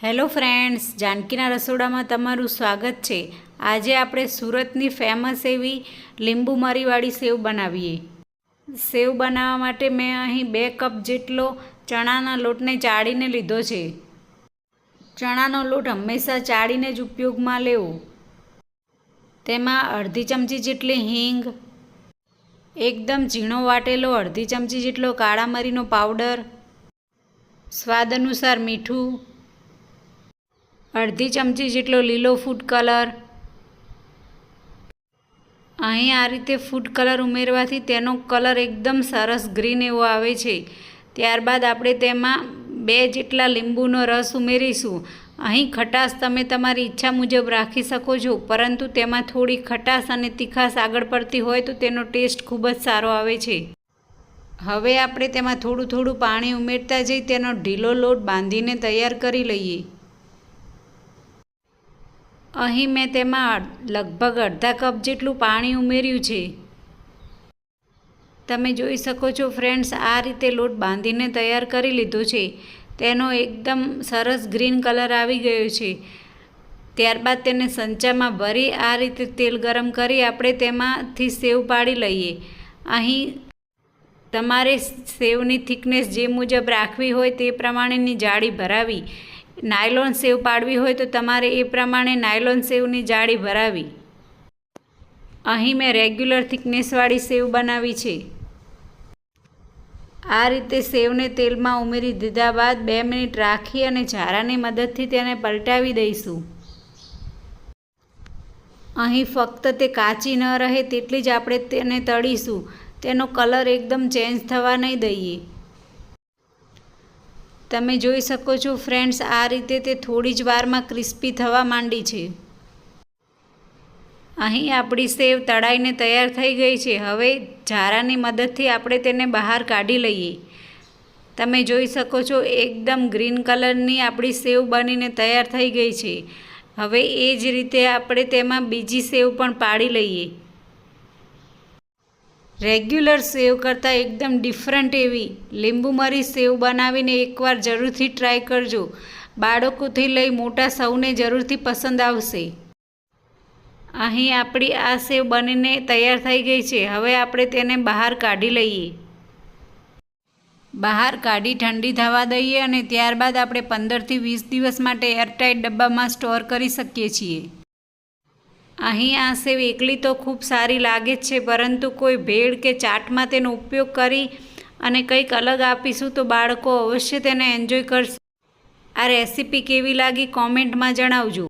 Hello friends, જાનકીના રસોડામાં તમારું સ્વાગત છે. આજે આપણે સુરતની ફેમસ એવી લીંબુ મરીવાળી સેવ બનાવીએ. સેવ બનાવવા માટે મેં અહીં બે કપ જેટલો ચણાના લોટને ચાળીને લીધો છે. ચણાનો લોટ હંમેશા ચાળીને જ ઉપયોગમાં લેવો. તેમાં અડધી ચમચી જેટલી હિંગ, એકદમ ઝીણો વાટેલો અડધી ચમચી જેટલો કાળા મરીનો પાવડર, સ્વાદ અનુસાર મીઠું અડધી ચમચી જેટલો લીલો ફૂડ કલર અહીં આ રીતે ફૂડ કલર ઉમેરવાથી તેનો કલર એકદમ સરસ ગ્રીન એવો આવે છે. ત્યારબાદ આપણે તેમાં બે જેટલા લીંબુનો રસ ઉમેરીશું. અહીં ખટાશ તમે તમારી ઈચ્છા મુજબ રાખી શકો છો, પરંતુ તેમાં થોડી ખટાશ અને તીખાશ આગળ પડતી હોય તો તેનો ટેસ્ટ ખૂબ જ સારો આવે છે. હવે આપણે તેમાં થોડું થોડું પાણી ઉમેરતા જઈ તેનો ઢીલો લોટ બાંધીને તૈયાર કરી લઈએ. અહીં મેં તેમાં લગભગ અડધા કપ જેટલું પાણી ઉમેર્યું છે. તમે જોઈ શકો છો ફ્રેન્ડ્સ, આ રીતે લોટ બાંધીને તૈયાર કરી લીધો છે. તેનો એકદમ સરસ ગ્રીન કલર આવી ગયો છે. ત્યારબાદ તેને સંચામાં ભરી આ રીતે તેલ ગરમ કરી આપણે તેમાંથી સેવ પાડી લઈએ. અહીં તમારે સેવની થિકનેસ જે મુજબ રાખવી હોય તે પ્રમાણેની જાળી ભરાવી નાયલોન સેવ પાડવી હોય તો તમારે એ પ્રમાણે નાયલોન સેવની જાળી ભરાવી. અહીં મેં રેગ્યુલર થિકનેસવાળી સેવ બનાવી છે. આ રીતે સેવને તેલમાં ઉમેરી દીધા બાદ બે મિનિટ રાખી અને ઝારાની મદદથી તેને પલટાવી દઈશું. અહીં ફક્ત તે કાચી ન રહે તેટલી જ આપણે તેને તળીશું. તેનો કલર એકદમ ચેન્જ થવા નહીં દઈએ. તમે જોઈ શકો છો ફ્રેન્ડ્સ આ રીતે તે થોડી જ વારમાં ક્રિસ્પી થવા માંડી છે. અહીં આપણી સેવ તળાઈને તૈયાર થઈ ગઈ છે. હવે ઝારાની મદદથી આપણે તેને બહાર કાઢી લઈએ. તમે જોઈ શકો છો, એકદમ ગ્રીન કલરની આપણી સેવ બનીને તૈયાર થઈ ગઈ છે. હવે એ જ રીતે આપણે તેમાં બીજી સેવ પણ પાડી લઈએ. રેગ્યુલર સેવ કરતાં એકદમ ડિફરન્ટ એવી. લીંબુમરી સેવ બનાવીને એકવાર જરૂરથી ટ્રાય કરજો. બાળકોથી લઈ મોટા સૌને જરૂરથી પસંદ આવશે. અહીં આપણી આ સેવ બનીને તૈયાર થઈ ગઈ છે. હવે આપણે તેને બહાર કાઢી લઈએ. બહાર કાઢી ઠંડી થવા દઈએ અને ત્યારબાદ આપણે પંદરથી વીસ દિવસ માટે એરટાઇટ ડબ્બામાં સ્ટોર કરી શકીએ છીએ. અહીં આ સેવ એકલી તો ખૂબ સારી લાગે જ છે, પરંતુ કોઈ ભેળ કે ચાટમાં તેનો ઉપયોગ કરી અને કંઈક અલગ આપીશું તો બાળકો અવશ્ય તેને એન્જોય કરશે. આ રેસીપી કેવી લાગી કોમેન્ટમાં જણાવજો.